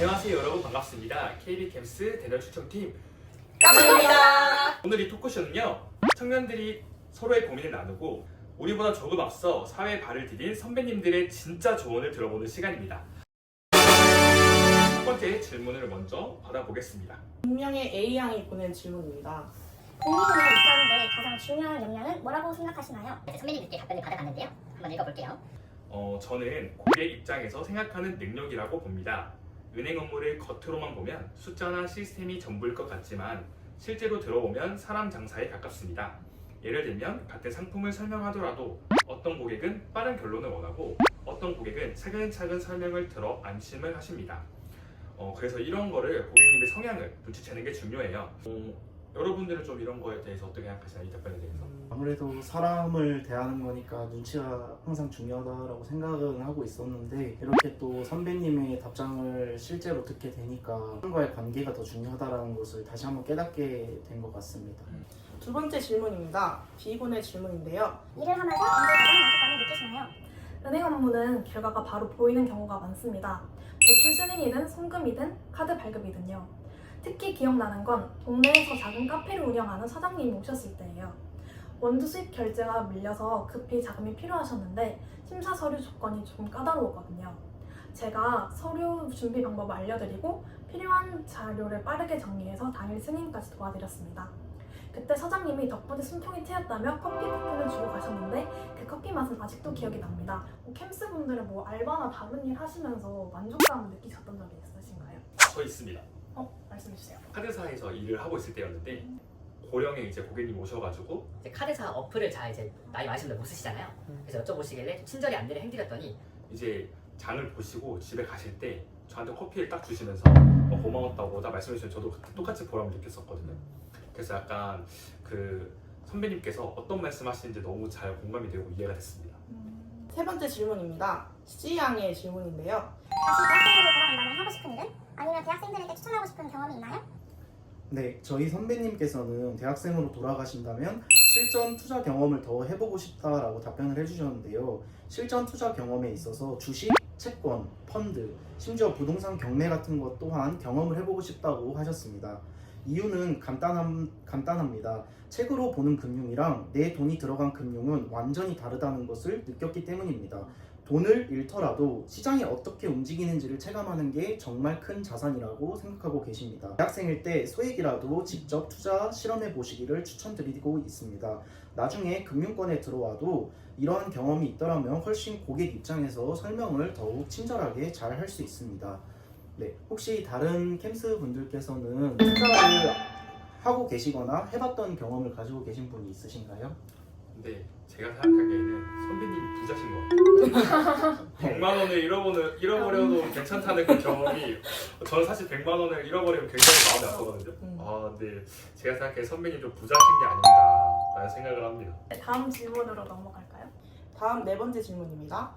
안녕하세요 여러분 반갑습니다. KB캠스 대전 추천팀 감사합니다. 오늘 이 토크쇼는요 청년들이 서로의 고민을 나누고 우리보다 조금 앞서 사회에 발을 디딘 선배님들의 진짜 조언을 들어보는 시간입니다. 첫 번째 질문을 먼저 받아보겠습니다. 분명의 A양이 보낸 질문입니다. 국민들의 입장인데 가장 중요한 역량은 뭐라고 생각하시나요? 이제 선배님들께 답변을 받아봤는데요. 한번 읽어볼게요. 어, 저는 고객 입장에서 생각하는 능력이라고 봅니다. 은행 업무를 겉으로만 보면 숫자나 시스템이 전부일 것 같지만 실제로 들어보면 사람 장사에 가깝습니다. 예를 들면 같은 상품을 설명하더라도 어떤 고객은 빠른 결론을 원하고 어떤 고객은 차근차근 설명을 들어 안심을 하십니다. 어, 그래서 이런 거를 고객님의 성향을 눈치채는 게 중요해요. 어, 여러분들은 좀 이런 거에 대해서 어떻게 생각하시나요? 이 답변에 대해서? 아무래도 사람을 대하는 거니까 눈치가 항상 중요하다라고 생각은 하고 있었는데 이렇게 또 선배님의 답장을 실제로 듣게 되니까 사람과의 관계가 더 중요하다라는 것을 다시 한번 깨닫게 된 것 같습니다. 두 번째 질문입니다. B군의 질문인데요. 일을 하면서 언제 가장 만족감을 느끼시나요? 은행 업무는 결과가 바로 보이는 경우가 많습니다. 대출 승인이든 송금이든 카드 발급이든요. 특히 기억나는 건 동네에서 작은 카페를 운영하는 사장님이 오셨을 때예요. 원두 수입 결제가 밀려서 급히 자금이 필요하셨는데 심사 서류 조건이 좀 까다로웠거든요. 제가 서류 준비 방법을 알려드리고 필요한 자료를 빠르게 정리해서 당일 승인까지 도와드렸습니다. 그때 사장님이 덕분에 숨통이 트였다며 커피 쿠폰을 주고 가셨는데 그 커피 맛은 아직도 기억이 납니다. 뭐 캠스 분들은 뭐 알바나 다른 일 하시면서 만족감을 느끼셨던 적이 있으신가요? 저 있습니다. 어, 말씀해 주세요. 카드사에서 일을 하고 있을 때였는데 고령의 이제 고객님 오셔가지고 이제 카드사 어플을 잘 이제 나이 많으신 분들 못 쓰시잖아요. 그래서 여쭤보시길래 좀 친절히 안내를 해드렸더니 이제 장을 보시고 집에 가실 때 저한테 커피를 딱 주시면서 어, 고마웠다고 다 말씀해 주시면 저도 그때 똑같이 보람을 느꼈었거든요. 그래서 약간 그 선배님께서 어떤 말씀하시는지 너무 잘 공감이 되고 이해가 됐습니다. 세 번째 질문입니다. C양의 질문인데요. 다시 대학생으로 돌아간다면 하고 싶은 일은? 아니면 대학생들에게 추천하고 싶은 경험이 있나요? 네, 저희 선배님께서는 대학생으로 돌아가신다면 실전 투자 경험을 더 해보고 싶다라고 답변을 해주셨는데요. 실전 투자 경험에 있어서 주식, 채권, 펀드, 심지어 부동산 경매 같은 것 또한 경험을 해보고 싶다고 하셨습니다. 이유는 간단함, 간단합니다. 책으로 보는 금융이랑 내 돈이 들어간 금융은 완전히 다르다는 것을 느꼈기 때문입니다. 돈을 잃더라도 시장이 어떻게 움직이는지를 체감하는 게 정말 큰 자산이라고 생각하고 계십니다. 대학생일 때 소액이라도 직접 투자 실험해 보시기를 추천드리고 있습니다. 나중에 금융권에 들어와도 이러한 경험이 있더라면 훨씬 고객 입장에서 설명을 더욱 친절하게 잘 할 수 있습니다. 네, 혹시 다른 캠스 분들께서는 투자를 하고 계시거나 해봤던 경험을 가지고 계신 분이 있으신가요? 근데 제가 생각하기에는 선배님이 부자신 것 같아요. 100만 원을 잃어버는, 잃어버려도 괜찮다는 그 경험이 저는 사실 100만 원을 잃어버리면 굉장히 마음이 아프거든요. 음. 아, 근데 제가 생각해 선배님 좀 부자신 게 아닌가 라는 생각을 합니다. 네, 다음 질문으로 넘어갈까요? 다음 네 번째 질문입니다.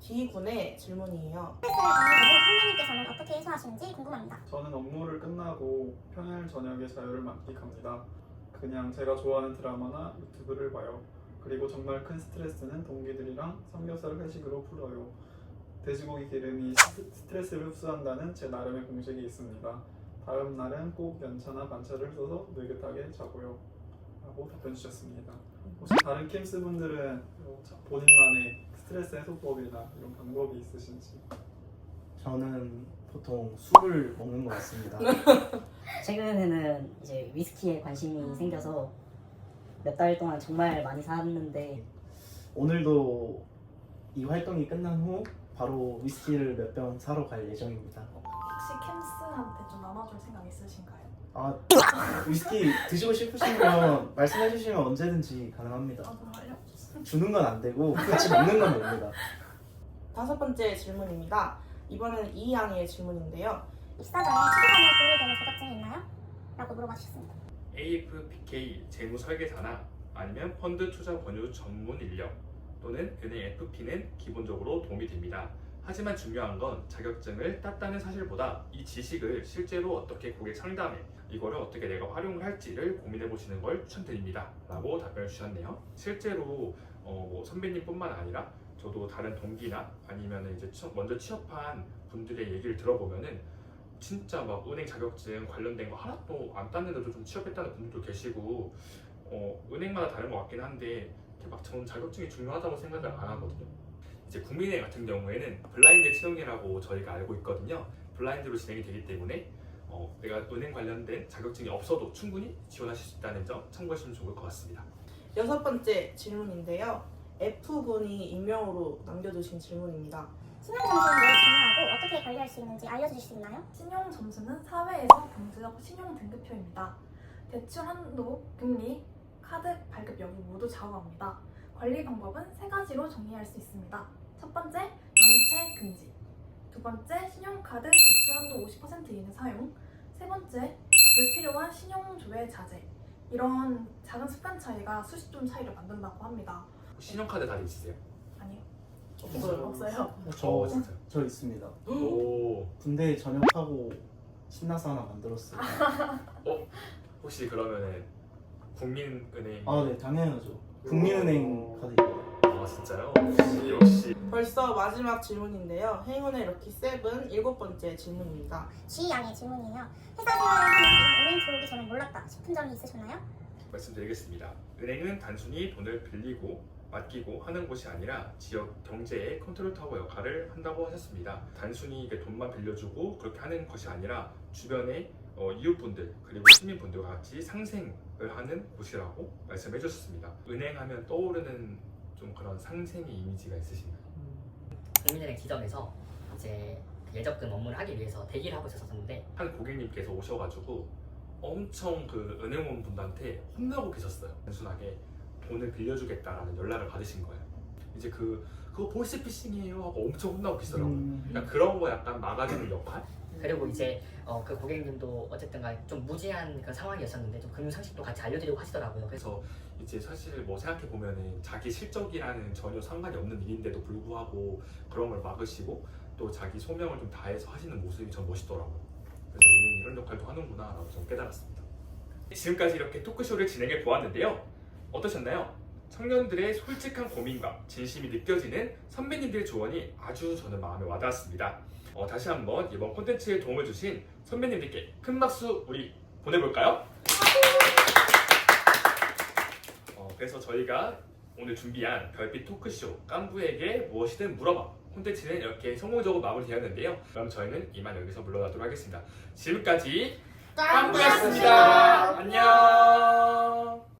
D군의 질문이에요. 스트레스를 받는 선생님께서는 어떻게 해소하시는지 궁금합니다. 저는 업무를 끝나고 평일 저녁에 자유를 만끽합니다. 그냥 제가 좋아하는 드라마나 유튜브를 봐요. 그리고 정말 큰 스트레스는 동기들이랑 삼겹살 회식으로 풀어요. 돼지고기 기름이 스- 스트레스를 흡수한다는 제 나름의 공식이 있습니다. 다음 날은 꼭 연차나 반차를 써서 느긋하게 자고요. 라고 답변 주셨습니다. 혹시 다른 캠스 분들은 본인만의 스트레스 해소법이나 이런 방법이 있으신지? 저는 보통 술을 먹는 것 같습니다. 최근에는 이제 위스키에 관심이 생겨서 몇 달 동안 정말 많이 샀는데 오늘도 이 활동이 끝난 후 바로 위스키를 몇 병 사러 갈 예정입니다. 혹시 캠스한테 좀 나눠줄 생각 있으신가요? 아 위스키 드시고 싶으시면 말씀해 주시면 언제든지 가능합니다. 아, 정말요? 주는 건 안 되고 같이 먹는 건 됩니다. 다섯 번째 질문입니다. 이번에는 E양의 질문인데요. 입사 전에 취직하면 도움이 되는 자격증이 있나요? 라고 물어봐 주셨습니다. AFPK 재무 설계사나 아니면 펀드 투자 권유 전문 인력 또는 은행 FP는 기본적으로 도움이 됩니다. 하지만 중요한 건 자격증을 땄다는 사실보다 이 지식을 실제로 어떻게 고객 상담에 이거를 어떻게 내가 활용을 할지를 고민해 보시는 걸 추천드립니다. 라고 답변을 주셨네요. 실제로 어, 뭐 선배님뿐만 아니라 저도 다른 동기나 아니면 이제 먼저 취업한 분들의 얘기를 들어보면은 진짜 막 은행 자격증 관련된 거 하나도 안 땄는데도 좀 취업했다는 분들도 계시고 어, 은행마다 다른 것 같긴 한데 막 저는 자격증이 중요하다고 생각을 안 하거든요. 이제 국민의 같은 경우에는 블라인드 채용이라고 저희가 알고 있거든요. 블라인드로 진행이 되기 때문에 어, 내가 은행 관련된 자격증이 없어도 충분히 지원하실 수 있다는 점 참고하시면 좋을 것 같습니다. 여섯 번째 질문인데요. F분이 익명으로 남겨주신 질문입니다. 신용 점수는 왜 중요하고 어떻게 관리할 수 있는지 알려주실 수 있나요? 신용 점수는 사회에서 경제적 신용 등급표입니다. 대출 한도, 금리, 카드 발급 여부 모두 좌우합니다. 관리 방법은 세 가지로 정리할 수 있습니다. 첫 번째, 연체 금지. 두 번째, 신용카드 대출 한도 50% 이내 사용. 세 번째, 불필요한 신용 조회 자제. 이런 작은 습관 차이가 수십 점 차이를 만든다고 합니다. 신용카드 다들 있으세요? 아니요, 없어요. 없어요. 저, 어, 진짜. 저 있습니다. 오, 군대 전역하고 신나서 하나 만들었어요. 혹시 그러면은 국민은행 아, 네, 당연하죠. 국민은행 카드 있고요. 아 진짜요? 역시 벌써 마지막 질문인데요. 행운의 럭키 세븐 일곱 번째 질문입니다. G양의 질문이에요. 회사 생활을 하면서 은행 들어오기 전에 몰랐다 싶은 점이 있으셨나요? 말씀드리겠습니다. 은행은 단순히 돈을 빌리고 맡기고 하는 곳이 아니라 지역 경제의 컨트롤 타워 역할을 한다고 하셨습니다. 단순히 돈만 빌려주고 그렇게 하는 것이 아니라 주변의 어, 이웃분들 그리고 시민분들과 같이 상생을 하는 곳이라고 말씀해 주셨습니다. 은행하면 떠오르는 좀 그런 상생의 이미지가 있으신가요? 국민은행 지점에서 이제 그 예적금 업무를 하기 위해서 대기를 하고 있었었는데 한 고객님께서 오셔가지고 엄청 그 은행원 분들한테 혼나고 계셨어요. 단순하게 돈을 빌려주겠다라는 연락을 받으신 거예요. 이제 그 그거 보이스피싱이에요 하고 엄청 혼나고 계시더라고요. 음, 그러니까 그런 거 약간 막아주는 역할? 그리고 이제 어, 그 고객님도 어쨌든 간에 좀 무지한 그런 상황이었었는데 좀 금융 상식도 같이 알려드리고 하시더라고요. 그래서 그래서 이제 사실 뭐 생각해 보면은 자기 실적이라는 전혀 상관이 없는 일인데도 불구하고 그런 걸 막으시고 또 자기 소명을 좀 다해서 하시는 모습이 전 멋있더라고요. 그래서 은행이 이런 역할도 하는구나라고 좀 깨달았습니다. 지금까지 이렇게 토크쇼를 진행해 보았는데요. 어떠셨나요? 청년들의 솔직한 고민과 진심이 느껴지는 선배님들의 조언이 아주 저는 마음에 와닿았습니다. 어, 다시 한번 이번 콘텐츠에 도움을 주신 선배님들께 큰 박수 우리 보내볼까요? 어, 그래서 저희가 오늘 준비한 별빛 토크쇼 깐부에게 무엇이든 물어봐 콘텐츠는 이렇게 성공적으로 마무리되었는데요. 그럼 저희는 이만 여기서 물러나도록 하겠습니다. 지금까지 깐부였습니다. 안녕.